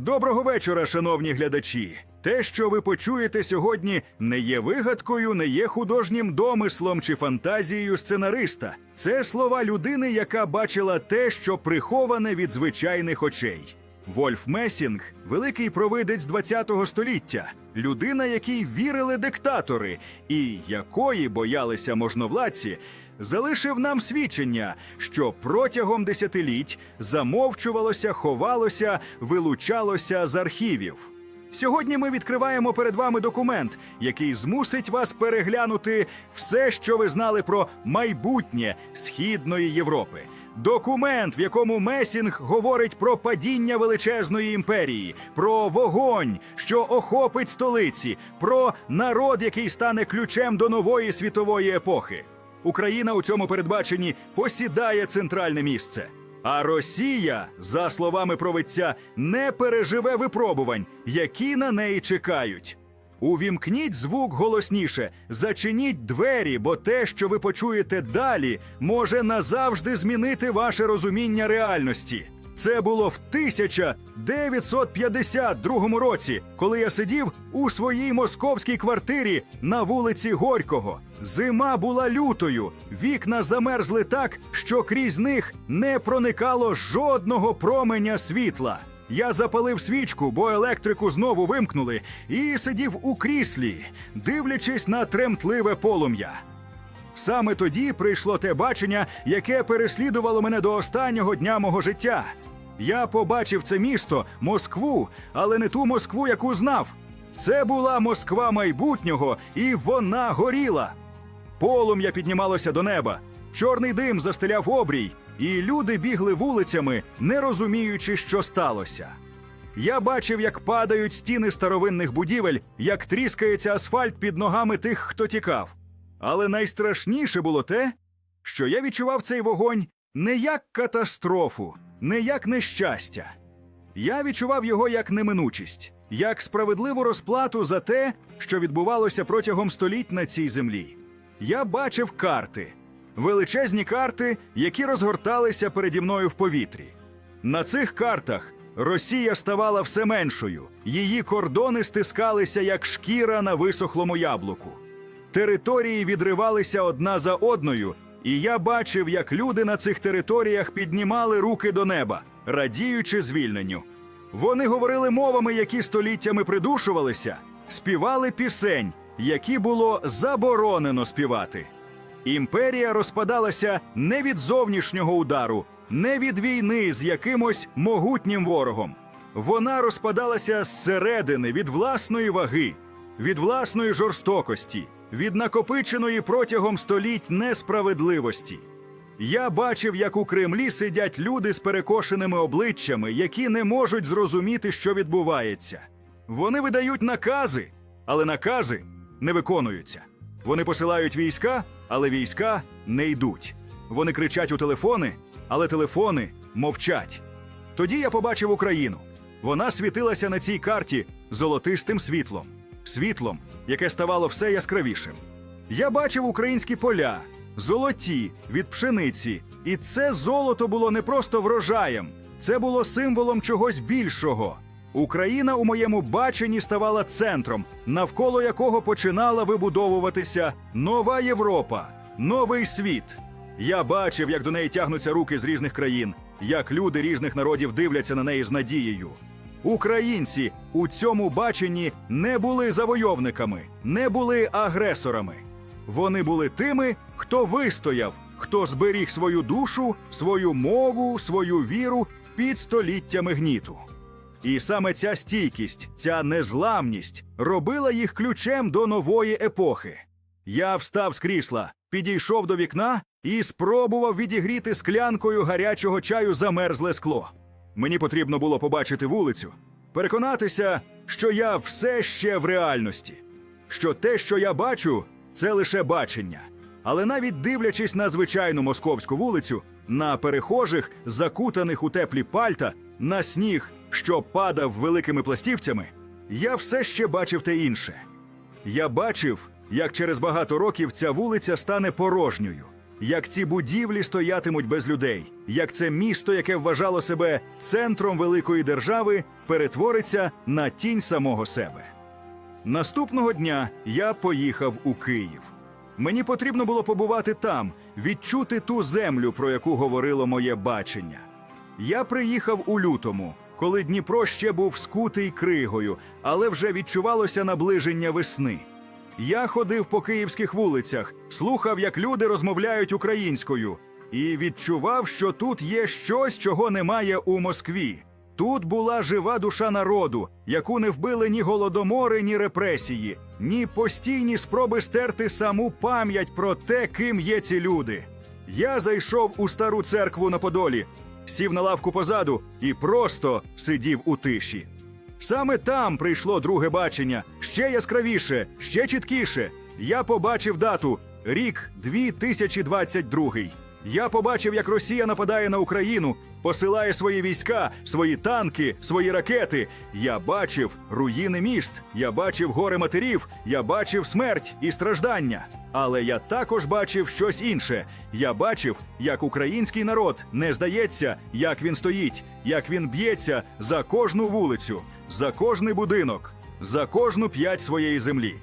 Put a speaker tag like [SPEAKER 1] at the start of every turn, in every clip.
[SPEAKER 1] Доброго вечора, шановні глядачі. Те, що ви почуєте сьогодні, не є вигадкою, не є художнім домислом чи фантазією сценариста. Це слова людини, яка бачила те, що приховане від звичайних очей. Вольф Месінг великий провидець ХХ століття, людина, якій вірили диктатори, і якої боялися можновладці, залишив нам свідчення, що протягом десятиліть замовчувалося, ховалося, вилучалося з архівів. Сьогодні ми відкриваємо перед вами документ, який змусить вас переглянути все, що ви знали про майбутнє Східної Європи. Документ, в якому Месінг говорить про падіння величезної імперії, про вогонь, що охопить столиці, про народ, який стане ключем до нової світової епохи. Україна у цьому передбаченні посідає центральне місце. А Росія, за словами провидця, не переживе випробувань, які на неї чекають. Увімкніть звук голосніше, зачиніть двері, бо те, що ви почуєте далі, може назавжди змінити ваше розуміння реальності. Це було в 1952 році, коли я сидів у своїй московській квартирі на вулиці Горького. Зима була лютою, вікна замерзли так, що крізь них не проникало жодного променя світла. Я запалив свічку, бо електрику знову вимкнули, і сидів у кріслі, дивлячись на тремтливе полум'я. Саме тоді прийшло те бачення, яке переслідувало мене до останнього дня мого життя. Я побачив це місто, Москву, але не ту Москву, яку знав. Це була Москва майбутнього, і вона горіла. Полум'я піднімалося до неба, чорний дим застеляв обрій, і люди бігли вулицями, не розуміючи, що сталося. Я бачив, як падають стіни старовинних будівель, як тріскається асфальт під ногами тих, хто тікав. Але найстрашніше було те, що я відчував цей вогонь не як катастрофу, не як нещастя. Я відчував його як неминучість, як справедливу розплату за те, що відбувалося протягом століть на цій землі. Я бачив карти, величезні карти, які розгорталися переді мною в повітрі. На цих картах Росія ставала все меншою, її кордони стискалися як шкіра на висохлому яблуку. Території відривалися одна за одною, і я бачив, як люди на цих територіях піднімали руки до неба, радіючи звільненню. Вони говорили мовами, які століттями придушувалися, співали пісень, які було заборонено співати. Імперія розпадалася не від зовнішнього удару, не від війни з якимось могутнім ворогом. Вона розпадалася зсередини від власної ваги, від власної жорстокості, від накопиченої протягом століть несправедливості. Я бачив, як у Кремлі сидять люди з перекошеними обличчями, які не можуть зрозуміти, що відбувається. Вони видають накази, але накази не виконуються. Вони посилають війська, але війська не йдуть. Вони кричать у телефони, але телефони мовчать. Тоді я побачив Україну. Вона світилася на цій карті золотистим світлом, світлом, яке ставало все яскравішим. Я бачив українські поля, золоті від пшениці, і це золото було не просто врожаєм, це було символом чогось більшого. Україна у моєму баченні ставала центром, навколо якого починала вибудовуватися нова Європа, новий світ. Я бачив, як до неї тягнуться руки з різних країн, як люди різних народів дивляться на неї з надією. Українці у цьому баченні не були завойовниками, не були агресорами. Вони були тими, хто вистояв, хто зберіг свою душу, свою мову, свою віру під століттями гніту. І саме ця стійкість, ця незламність робила їх ключем до нової епохи. Я встав з крісла, підійшов до вікна і спробував відігріти склянкою гарячого чаю замерзле скло. Мені потрібно було побачити вулицю, переконатися, що я все ще в реальності, що те, що я бачу, це лише бачення. Але навіть дивлячись на звичайну московську вулицю, на перехожих, закутаних у теплі пальта, на сніг, що падав великими пластівцями, я все ще бачив те інше. Я бачив, як через багато років ця вулиця стане порожньою, як ці будівлі стоятимуть без людей, як це місто, яке вважало себе центром великої держави, перетвориться на тінь самого себе. Наступного дня я поїхав у Київ. Мені потрібно було побувати там, відчути ту землю, про яку говорило моє бачення. Я приїхав у лютому, коли Дніпро ще був скутий кригою, але вже відчувалося наближення весни. Я ходив по київських вулицях, слухав, як люди розмовляють українською, і відчував, що тут є щось, чого немає у Москві. Тут була жива душа народу, яку не вбили ні голодомори, ні репресії, ні постійні спроби стерти саму пам'ять про те, ким є ці люди. Я зайшов у стару церкву на Подолі, сів на лавку позаду і просто сидів у тиші. Саме там прийшло друге бачення, ще яскравіше, ще чіткіше. Я побачив дату рік 2022. Я побачив, як Росія нападає на Україну, посилає свої війська, свої танки, свої ракети. Я бачив руїни міст, я бачив гори матерів, я бачив смерть і страждання. Але я також бачив щось інше. Я бачив, як український народ не здається, як він стоїть, як він б'ється за кожну вулицю, за кожний будинок, за кожну п'ять своєї землі.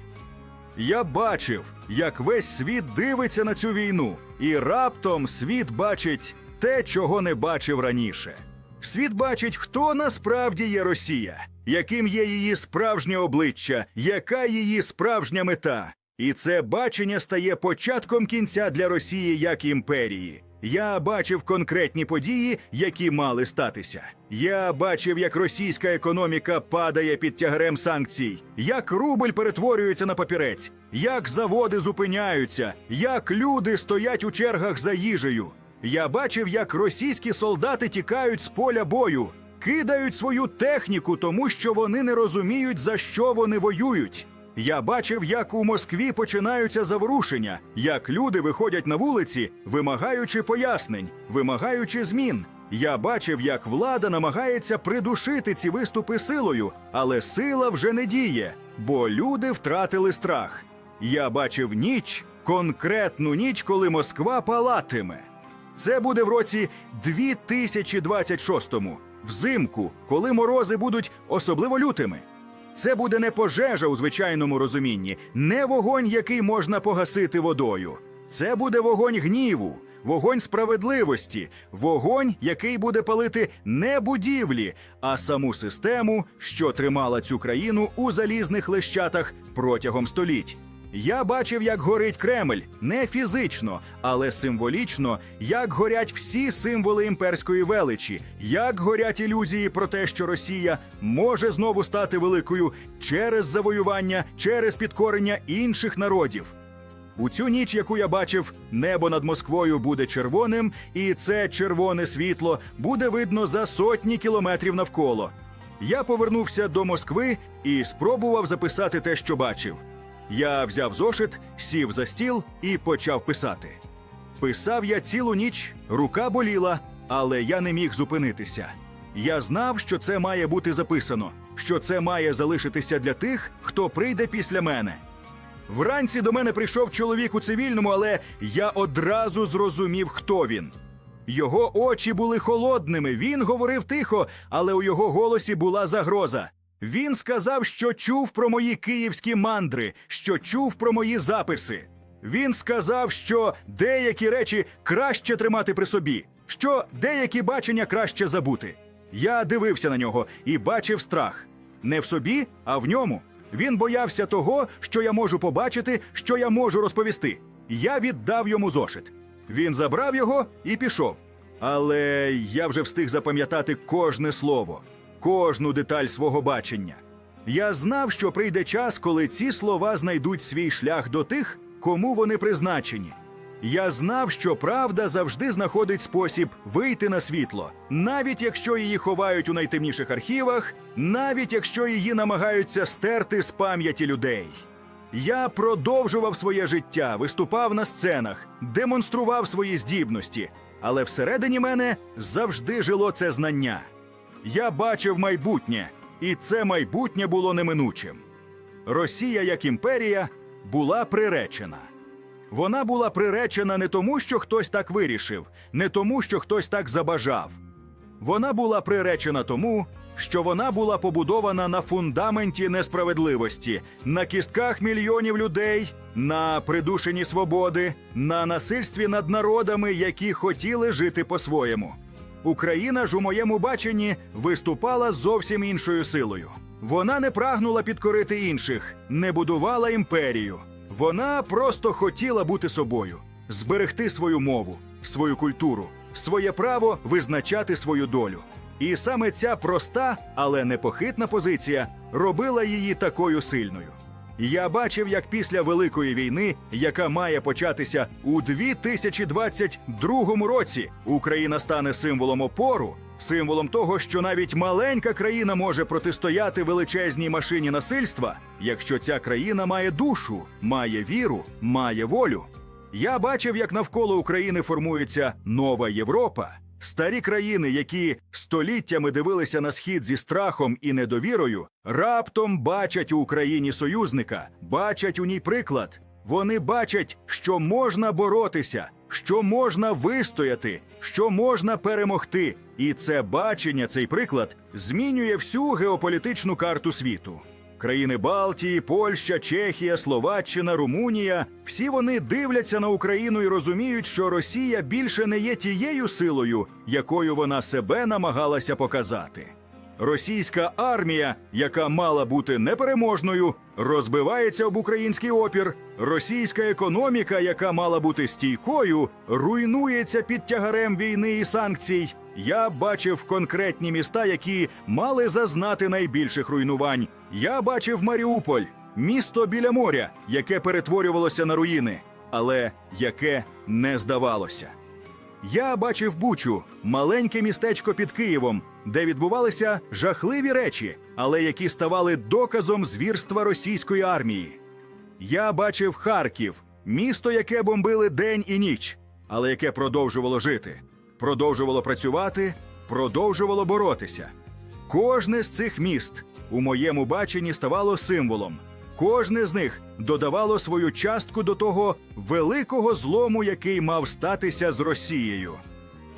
[SPEAKER 1] Я бачив, як весь світ дивиться на цю війну, і раптом світ бачить те, чого не бачив раніше. Світ бачить, хто насправді є Росія, яким є її справжнє обличчя, яка її справжня мета. І це бачення стає початком кінця для Росії як імперії. Я бачив конкретні події, які мали статися. Я бачив, як російська економіка падає під тягарем санкцій, як рубль перетворюється на папірець, як заводи зупиняються, як люди стоять у чергах за їжею. Я бачив, як російські солдати тікають з поля бою, кидають свою техніку, тому що вони не розуміють, за що вони воюють. Я бачив, як у Москві починаються заворушення, як люди виходять на вулиці, вимагаючи пояснень, вимагаючи змін. Я бачив, як влада намагається придушити ці виступи силою, але сила вже не діє, бо люди втратили страх. Я бачив ніч, конкретну ніч, коли Москва палатиме. Це буде в році 2026-му, взимку, коли морози будуть особливо лютими. Це буде не пожежа у звичайному розумінні, не вогонь, який можна погасити водою. Це буде вогонь гніву, вогонь справедливості, вогонь, який буде палити не будівлі, а саму систему, що тримала цю країну у залізних лещатах протягом століть. Я бачив, як горить Кремль не фізично, але символічно, як горять всі символи імперської величі, як горять ілюзії про те, що Росія може знову стати великою через завоювання, через підкорення інших народів. У цю ніч, яку я бачив, небо над Москвою буде червоним, і це червоне світло буде видно за сотні кілометрів навколо. Я повернувся до Москви і спробував записати те, що бачив. Я взяв зошит, сів за стіл і почав писати. Писав я цілу ніч, рука боліла, але я не міг зупинитися. Я знав, що це має бути записано, що це має залишитися для тих, хто прийде після мене. Вранці до мене прийшов чоловік у цивільному, але я одразу зрозумів, хто він. Його очі були холодними. Він говорив тихо, але у його голосі була загроза. Він сказав, що чув про мої київські мандри, що чув про мої записи. Він сказав, що деякі речі краще тримати при собі, що деякі бачення краще забути. Я дивився на нього і бачив страх не в собі, а в ньому. Він боявся того, що я можу побачити, що я можу розповісти. Я віддав йому зошит. Він забрав його і пішов. Але я вже встиг запам'ятати кожне слово, кожну деталь свого бачення. Я знав, що прийде час, коли ці слова знайдуть свій шлях до тих, кому вони призначені. Я знав, що правда завжди знаходить спосіб вийти на світло, навіть якщо її ховають у найтемніших архівах, навіть якщо її намагаються стерти з пам'яті людей. Я продовжував своє життя, виступав на сценах, демонстрував свої здібності, але всередині мене завжди жило це знання. Я бачив майбутнє, і це майбутнє було неминучим. Росія як імперія була приречена. Вона була приречена не тому, що хтось так вирішив, не тому, що хтось так забажав. Вона була приречена тому, що вона була побудована на фундаменті несправедливості, на кістках мільйонів людей, на придушенні свободи, на насильстві над народами, які хотіли жити по-своєму. Україна ж у моєму баченні виступала зовсім іншою силою. Вона не прагнула підкорити інших, не будувала імперію. Вона просто хотіла бути собою, зберегти свою мову, свою культуру, своє право визначати свою долю. І саме ця проста, але непохитна позиція робила її такою сильною. Я бачив, як після Великої війни, яка має початися у 2022 році, Україна стане символом опору, символом того, що навіть маленька країна може протистояти величезній машині насильства, якщо ця країна має душу, має віру, має волю. Я бачив, як навколо України формується нова Європа. Старі країни, які століттями дивилися на схід зі страхом і недовірою, раптом бачать у Україні союзника, бачать у ній приклад. Вони бачать, що можна боротися, що можна вистояти, що можна перемогти. І це бачення, цей приклад змінює всю геополітичну карту світу. Країни Балтії, Польща, Чехія, Словаччина, Румунія всі вони дивляться на Україну і розуміють, що Росія більше не є тією силою, якою вона себе намагалася показати. Російська армія, яка мала бути непереможною, розбивається об український опір. Російська економіка, яка мала бути стійкою, руйнується під тягарем війни і санкцій. Я бачив конкретні міста, які мали зазнати найбільших руйнувань. Я бачив Маріуполь, місто біля моря, яке перетворювалося на руїни, але яке не здавалося. Я бачив Бучу, маленьке містечко під Києвом, де відбувалися жахливі речі, але які ставали доказом звірства російської армії. Я бачив Харків, місто, яке бомбили день і ніч, але яке продовжувало жити, продовжувало працювати, продовжувало боротися. Кожне з цих міст у моєму баченні ставало символом. Кожне з них додавало свою частку до того великого злому, який мав статися з Росією.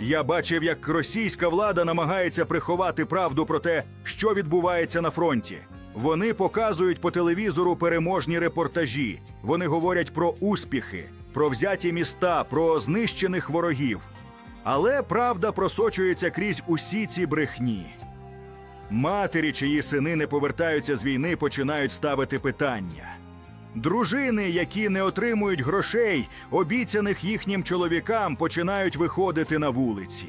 [SPEAKER 1] Я бачив, як російська влада намагається приховати правду про те, що відбувається на фронті. Вони показують по телевізору переможні репортажі. Вони говорять про успіхи, про взяті міста, про знищених ворогів. Але правда просочується крізь усі ці брехні. Матері, чиї сини не повертаються з війни, починають ставити питання. Дружини, які не отримують грошей, обіцяних їхнім чоловікам, починають виходити на вулиці.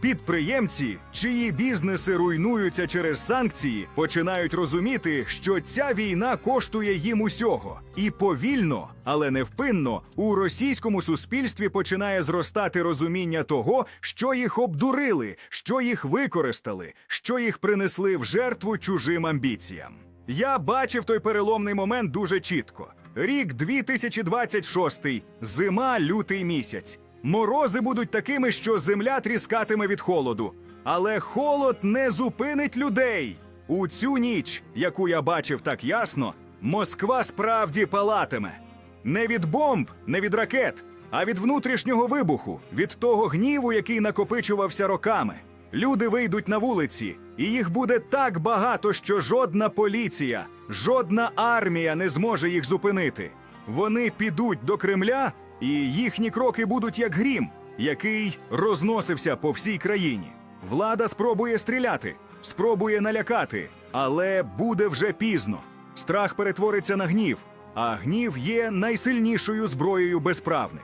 [SPEAKER 1] Підприємці, чиї бізнеси руйнуються через санкції, починають розуміти, що ця війна коштує їм усього. І повільно, але невпинно, у російському суспільстві починає зростати розуміння того, що їх обдурили, що їх використали, що їх принесли в жертву чужим амбіціям. Я бачив той переломний момент дуже чітко. Рік 2026, зима, лютий місяць. Морози будуть такими, що земля тріскатиме від холоду. Але холод не зупинить людей. У цю ніч, яку я бачив так ясно, Москва справді палатиме. Не від бомб, не від ракет, а від внутрішнього вибуху, від того гніву, який накопичувався роками. Люди вийдуть на вулиці, і їх буде так багато, що жодна поліція, жодна армія не зможе їх зупинити. Вони підуть до Кремля, і їхні кроки будуть як грім, який розносився по всій країні. Влада спробує стріляти, спробує налякати, але буде вже пізно. Страх перетвориться на гнів, а гнів є найсильнішою зброєю безправних.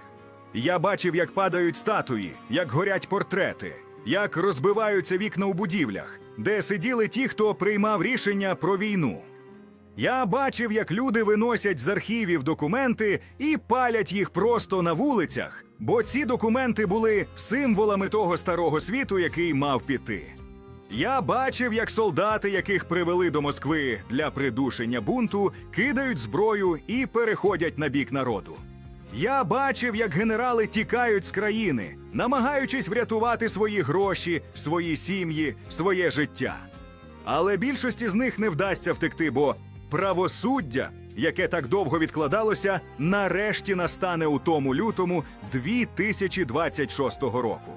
[SPEAKER 1] Я бачив, як падають статуї, як горять портрети, як розбиваються вікна у будівлях, де сиділи ті, хто приймав рішення про війну. Я бачив, як люди виносять з архівів документи і палять їх просто на вулицях, бо ці документи були символами того старого світу, який мав піти. Я бачив, як солдати, яких привели до Москви для придушення бунту, кидають зброю і переходять на бік народу. Я бачив, як генерали тікають з країни, намагаючись врятувати свої гроші, свої сім'ї, своє життя. Але більшості з них не вдасться втекти, бо правосуддя яке так довго відкладалося, нарешті настане у тому лютому 2026 року.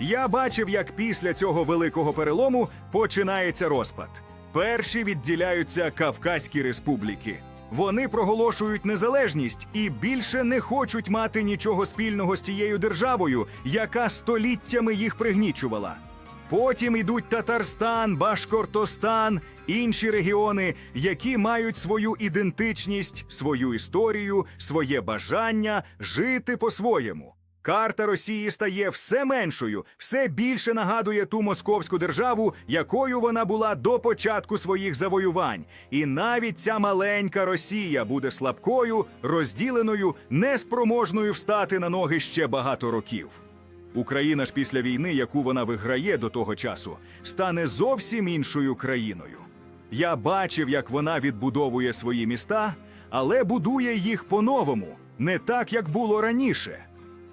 [SPEAKER 1] Я бачив, як після цього великого перелому починається розпад. Перші відділяються Кавказькі республіки. Вони проголошують незалежність і більше не хочуть мати нічого спільного з тією державою, яка століттями їх пригнічувала. Потім йдуть Татарстан, Башкортостан, інші регіони, які мають свою ідентичність, свою історію, своє бажання жити по-своєму. Карта Росії стає все меншою, все більше нагадує ту московську державу, якою вона була до початку своїх завоювань. І навіть ця маленька Росія буде слабкою, розділеною, неспроможною встати на ноги ще багато років. Україна ж після війни, яку вона виграє до того часу, стане зовсім іншою країною. Я бачив, як вона відбудовує свої міста, але будує їх по-новому, не так, як було раніше.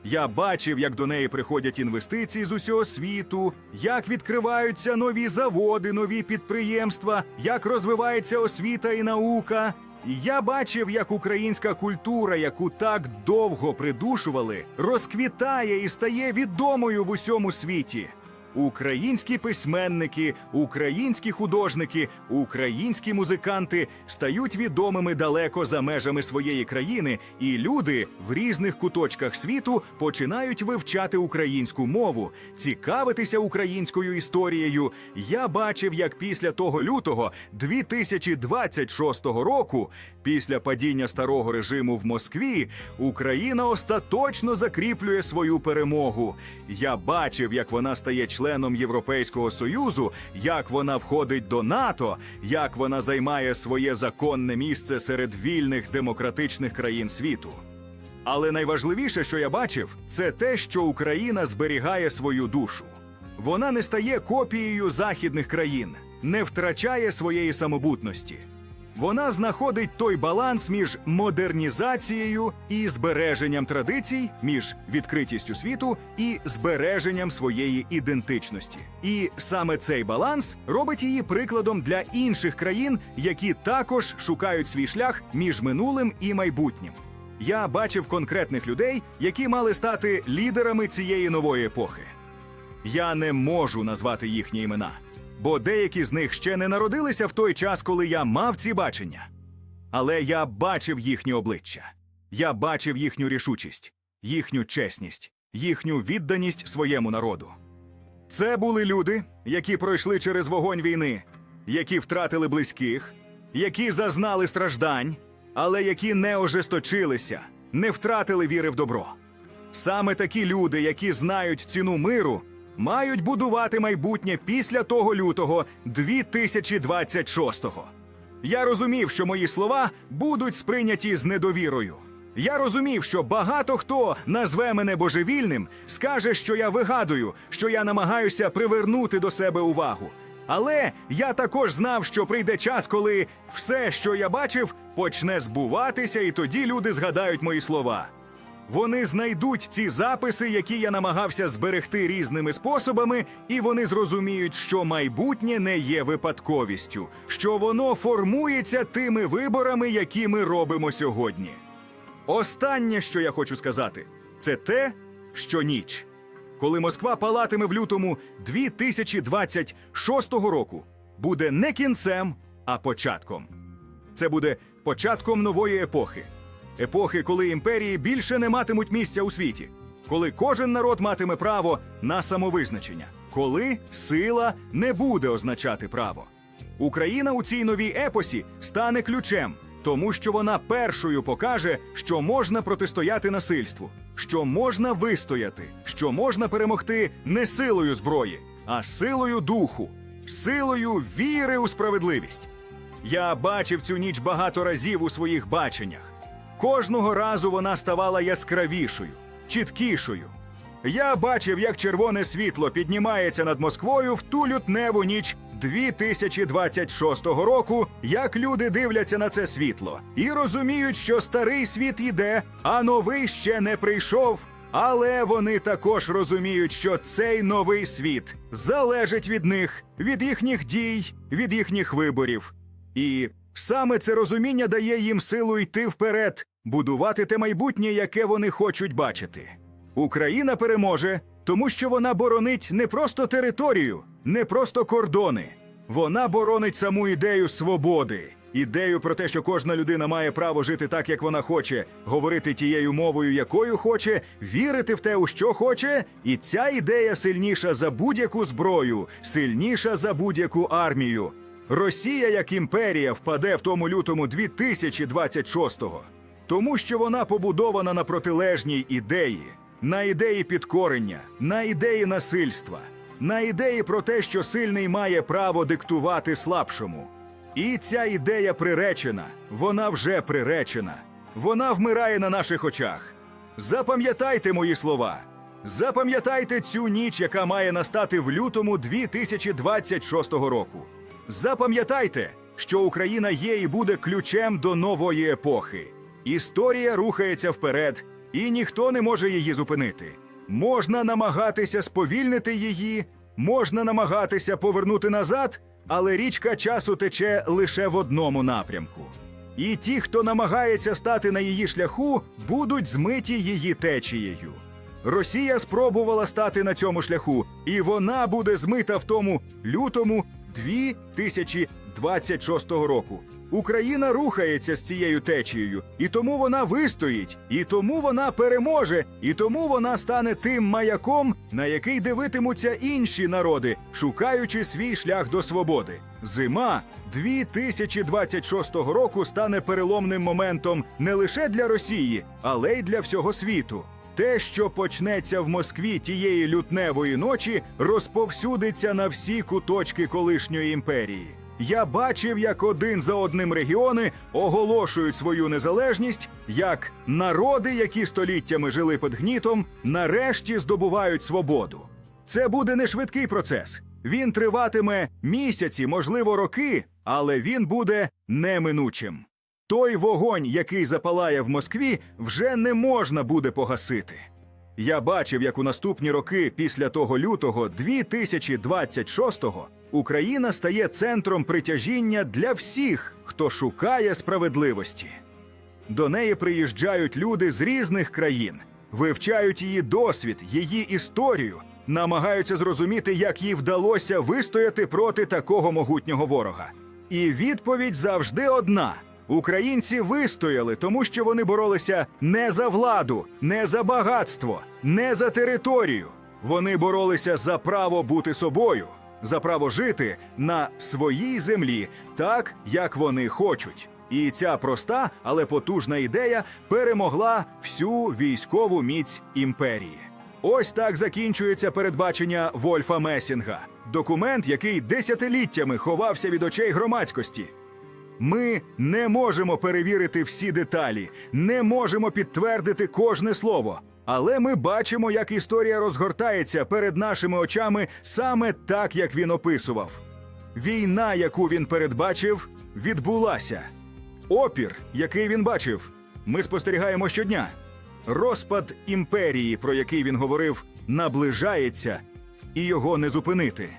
[SPEAKER 1] Я бачив, як до неї приходять інвестиції з усього світу, як відкриваються нові заводи, нові підприємства, як розвивається освіта і наука. Я бачив, як українська культура, яку так довго придушували, розквітає і стає відомою в усьому світі. Українські письменники, українські художники, українські музиканти стають відомими далеко за межами своєї країни, і люди в різних куточках світу починають вивчати українську мову, цікавитися українською історією. Я бачив, як після того лютого 2026 року, після падіння старого режиму в Москві, Україна остаточно закріплює свою перемогу. Я бачив, як вона стає членом Європейського союзу, як вона входить до НАТО, як вона займає своє законне місце серед вільних демократичних країн світу. Але найважливіше, що я бачив, це те, що Україна зберігає свою душу. Вона не стає копією західних країн, не втрачає своєї самобутності. Вона знаходить той баланс між модернізацією і збереженням традицій, між відкритістю світу і збереженням своєї ідентичності. І саме цей баланс робить її прикладом для інших країн, які також шукають свій шлях між минулим і майбутнім. Я бачив конкретних людей, які мали стати лідерами цієї нової епохи. Я не можу назвати їхні імена, бо деякі з них ще не народилися в той час, коли я мав ці бачення. Але я бачив їхні обличчя, я бачив їхню рішучість, їхню чесність, їхню відданість своєму народу. Це були люди, які пройшли через вогонь війни, які втратили близьких, які зазнали страждань, але які не ожесточилися, не втратили віри в добро. Саме такі люди, які знають ціну миру, мають будувати майбутнє після того лютого 2026-го. Я розумів, що мої слова будуть сприйняті з недовірою. Я розумів, що багато хто назве мене божевільним, скаже, що я вигадую, що я намагаюся привернути до себе увагу. Але я також знав, що прийде час, коли все, що я бачив, почне збуватися, і тоді люди згадають мої слова. Вони знайдуть ці записи, які я намагався зберегти різними способами, і вони зрозуміють, що майбутнє не є випадковістю, що воно формується тими виборами, які ми робимо сьогодні. Останнє, що я хочу сказати, це те, що ніч. Коли Москва палатиме в лютому 2026 року, буде не кінцем, а початком. Це буде початком нової епохи. Епохи, коли імперії більше не матимуть місця у світі, коли кожен народ матиме право на самовизначення, коли сила не буде означати право. Україна у цій новій епосі стане ключем, тому що вона першою покаже, що можна протистояти насильству, що можна вистояти, що можна перемогти не силою зброї, а силою духу, силою віри у справедливість. Я бачив цю ніч багато разів у своїх баченнях. Кожного разу вона ставала яскравішою, чіткішою. Я бачив, як червоне світло піднімається над Москвою в ту лютневу ніч 2026 року, як люди дивляться на це світло і розуміють, що старий світ йде, а новий ще не прийшов. Але вони також розуміють, що цей новий світ залежить від них, від їхніх дій, від їхніх виборів. І Саме це розуміння дає їм силу йти вперед, будувати те майбутнє, яке вони хочуть бачити. Україна переможе, тому що вона боронить не просто територію, не просто кордони. Вона боронить саму ідею свободи, ідею про те, що кожна людина має право жити так, як вона хоче, говорити тією мовою, якою хоче, вірити в те, у що хоче, і ця ідея сильніша за будь-яку зброю, сильніша за будь-яку армію. Росія як імперія впаде в тому лютому 2026-го, тому що вона побудована на протилежній ідеї, на ідеї підкорення, на ідеї насильства, на ідеї про те, що сильний має право диктувати слабшому. І ця ідея приречена, вона вже приречена, вона вмирає на наших очах. Запам'ятайте мої слова. Запам'ятайте цю ніч, яка має настати в лютому 2026 року. Запам'ятайте, що Україна є і буде ключем до нової епохи. Історія рухається вперед, і ніхто не може її зупинити. Можна намагатися сповільнити її, можна намагатися повернути назад, але річка часу тече лише в одному напрямку. І ті, хто намагається стати на її шляху, будуть змиті її течією. Росія спробувала стати на цьому шляху, і вона буде змита в тому лютому 2026 року. Україна рухається з цією течією, і тому вона вистоїть, і тому вона переможе, і тому вона стане тим маяком, на який дивитимуться інші народи, шукаючи свій шлях до свободи. Зима 2026 року стане переломним моментом не лише для Росії, але й для всього світу. Те, що почнеться в Москві тієї лютневої ночі, розповсюдиться на всі куточки колишньої імперії. Я бачив, як один за одним регіони оголошують свою незалежність, як народи, які століттями жили під гнітом, нарешті здобувають свободу. Це буде не швидкий процес. Він триватиме місяці, можливо, роки, але він буде неминучим. Той вогонь, який запалає в Москві, вже не можна буде погасити. Я бачив, як у наступні роки після того лютого 2026-го Україна стає центром притяжіння для всіх, хто шукає справедливості. До неї приїжджають люди з різних країн, вивчають її досвід, її історію, намагаються зрозуміти, як їй вдалося вистояти проти такого могутнього ворога. І відповідь завжди одна: українці вистояли, тому що вони боролися не за владу, не за багатство, не за територію. Вони боролися за право бути собою, за право жити на своїй землі так, як вони хочуть. І ця проста, але потужна ідея перемогла всю військову міць імперії. Ось так закінчується передбачення Вольфа Месінга, документ, який десятиліттями ховався від очей громадськості. Ми не можемо перевірити всі деталі, не можемо підтвердити кожне слово. Але ми бачимо, як історія розгортається перед нашими очами саме так, як він описував. Війна, яку він передбачив, відбулася. Опір, який він бачив, ми спостерігаємо щодня. Розпад імперії, про який він говорив, наближається, і його не зупинити.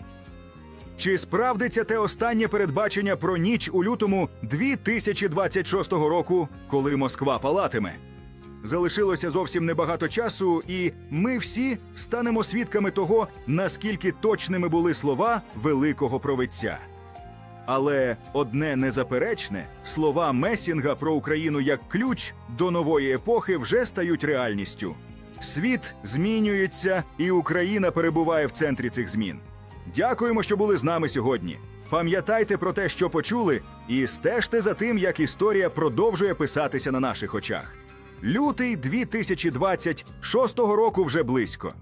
[SPEAKER 1] Чи справдиться те останнє передбачення про ніч у лютому 2026 року, коли Москва палатиме? Залишилося зовсім небагато часу, і ми всі станемо свідками того, наскільки точними були слова великого провидця. Але одне незаперечне слова Месінга про Україну як ключ до нової епохи вже стають реальністю. Світ змінюється, і Україна перебуває в центрі цих змін. Дякуємо, що були з нами сьогодні. Пам'ятайте про те, що почули, і стежте за тим, як історія продовжує писатися на наших очах. Лютий 2026 року вже близько.